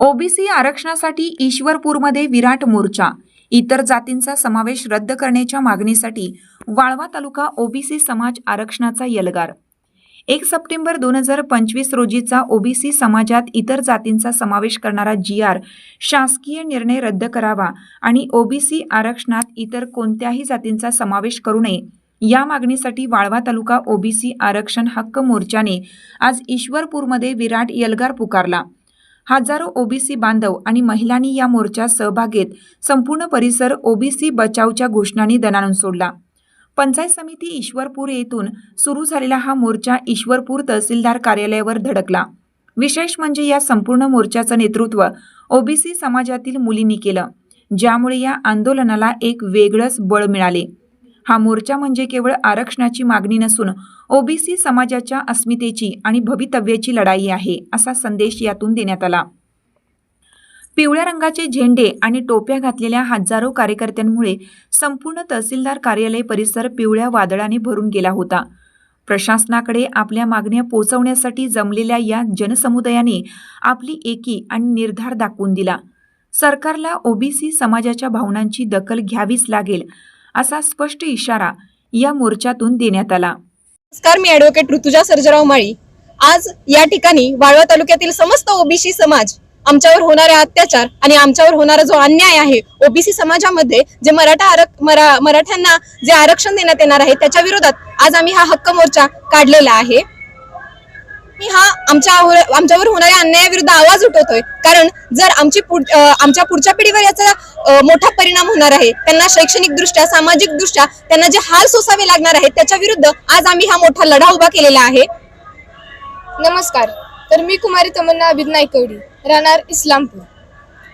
OBC आरक्षणासाठी ईश्वरपूरमध्ये विराट मोर्चा. इतर जातींचा समावेश रद्द करण्याच्या मागणीसाठी वाळवा तालुका ओबीसी समाज आरक्षणाचा यलगार. एक सप्टेंबर दोन हजार पंचवीस रोजीचा ओबीसी समाजात इतर जातींचा समावेश करणारा जी आर शासकीय निर्णय रद्द करावा आणि ओबीसी आरक्षणात इतर कोणत्याही जातींचा समावेश करू नये या मागणीसाठी वाळवा तालुका ओबीसी आरक्षण हक्क मोर्चाने आज ईश्वरपूरमध्ये विराट यलगार पुकारला. हजारो ओबीसी बांधव आणि महिलांनी या मोर्चात सहभाग घेत संपूर्ण परिसर ओबीसी बचावच्या घोषणांनी दणाणून सोडला. पंचायत समिती ईश्वरपूर येथून सुरू झालेला हा मोर्चा ईश्वरपूर तहसीलदार कार्यालयावर धडकला. विशेष म्हणजे या संपूर्ण मोर्चाचं नेतृत्व ओबीसी समाजातील मुलींनी केलं ज्यामुळे या आंदोलनाला एक वेगळंच बळ मिळाले. हा मोर्चा म्हणजे केवळ आरक्षणाची मागणी नसून ओबीसी समाजाच्या अस्मितेची आणि भवितव्याची लढाई आहे असा संदेश यातून देण्यात आला. पिवळ्या रंगाचे झेंडे आणि टोप्या घातलेल्या हजारो कार्यकर्त्यांमुळे संपूर्ण तहसीलदार कार्यालय परिसर पिवळ्या वादळाने भरून गेला होता. प्रशासनाकडे आपल्या मागण्या पोचवण्यासाठी जमलेल्या या जनसमुदायाने आपली एकी आणि निर्धार दाखवून दिला. सरकारला ओबीसी समाजाच्या भावनांची दखल घ्यावीच लागेल असा स्पष्ट इशारा या मोर्चातून देण्यात आला. नमस्कार मी ऍडव्होकेट ऋतुजा सर्जराव माळी. आज या ठिकाणी वाळवा तालुक्यातील समस्त ओबीसी समाज आमच्यावर होणारे अत्याचार आणि आमच्यावर होणारा जो अन्याय आहे ओबीसी समाजामध्ये जे मराठा आरक मरा मराठ्यांना जे आरक्षण देण्यात येणार आहे त्याच्या विरोधात आज आम्ही हा हक्क मोर्चा काढलेला आहे. मी हा आमच्या आमच्यावर होणाऱ्या अन्यायाविरुद्ध आवाज उठवतोय. कारण जर आमची आमच्या पुढच्या पिढीवर याचा मोठा परिणाम होणार आहे त्यांना शैक्षणिक दृष्ट्या सामाजिक दृष्ट्या त्यांना जे हाल सोसावे लागणार आहेत त्याच्या विरुद्ध आज आम्ही हा मोठा लढा उभा केलेला आहे. नमस्कार. तर मी कुमारी तमन्ना अभिद नायकवडी राहणार इस्लामपूर.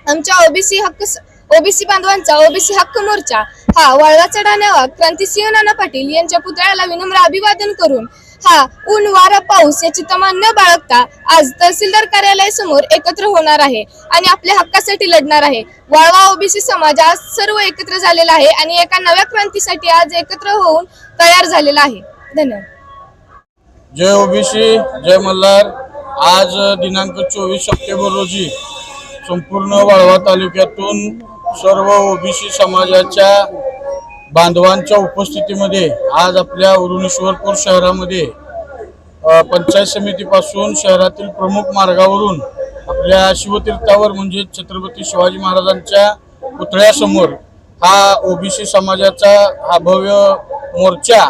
आमच्या ओबीसी हक्क ओबीसी बांधवांचा ओबीसी हक्क मोर्चा हा वाळवाचा डाण्यावर क्रांतिसिंह नाना पाटील यांच्या पुतळ्याला विनम्र अभिवादन करून हा ऊन वारा पाऊस याची तमान न बाळगता आज तहसीलदार कार्यालयासमोर एकत्र होणार आहे आणि आपल्या हक्कासाठी लढणार आहे. वाळवा ओबीसी समाज आज सर्व एकत्र झालेला आहे आणि एका नव्या क्रांतीसाठी आज एकत्र होऊन तयार झालेला आहे. धन्यवाद. जय ओबीसी जय मल्हार. आज दिनांक चोवीस सप्टेंबर रोजी संपूर्ण वाळवा तालुक्यातून सर्व ओबीसी समाजाच्या बांधवांच्या उपस्थितीमध्ये आज आपल्या उरुणेश्वरपूर शहरामध्ये पंचायत समितीपासून शहरातील प्रमुख मार्गावरून आपल्या शिवतीर्थावर म्हणजे छत्रपती शिवाजी महाराजांच्या पुतळ्यासमोर हा ओबीसी समाजाचा हा भव्य मोर्चा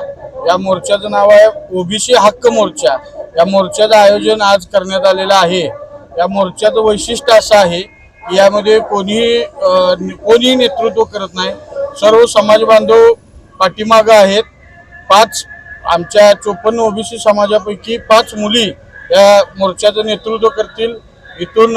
या मोर्चाचं नाव आहे ओबीसी हक्क मोर्चा. या मोर्चाचं आयोजन आज करण्यात आलेलं आहे. या मोर्चाचं वैशिष्ट्य असं आहे की यामध्ये कोणीही कोणीही नेतृत्व करत नाही. सर्व समाज बांधव पाठीमागं आहेत. पाच आमच्या चोपन्न ओबीसी समाजापैकी पाच मुली या मोर्चाचं नेतृत्व करतील. इथून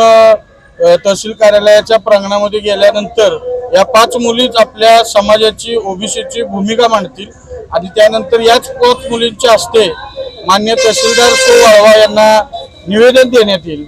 तहसील कार्यालयाच्या प्रांगणामध्ये गेल्यानंतर या पाच मुलीच आपल्या समाजाची ओबीसीची भूमिका मांडतील. आणि त्यानंतर याच पाच मुलींच्या हस्ते मान्य तहसीलदार सो वाळवा यांना निवेदन देण्यात येईल.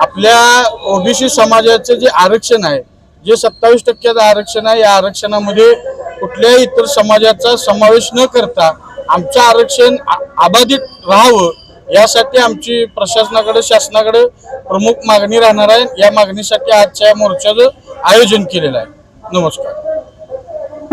आपल्या ओबीसी समाजाचं जे आरक्षण आहे जे सत्तावीस टक्क्याचं आरक्षण आहे या आरक्षणामध्ये कुठल्याही इतर समाजाचा समावेश न करता आमचं आरक्षण अबाधित राहावं यासाठी आमची प्रशासनाकडे शासनाकडे प्रमुख मागणी राहणार आहे. या मागणीसाठी आजच्या या मोर्चाचं आयोजन केलेलं आहे. नमस्कार.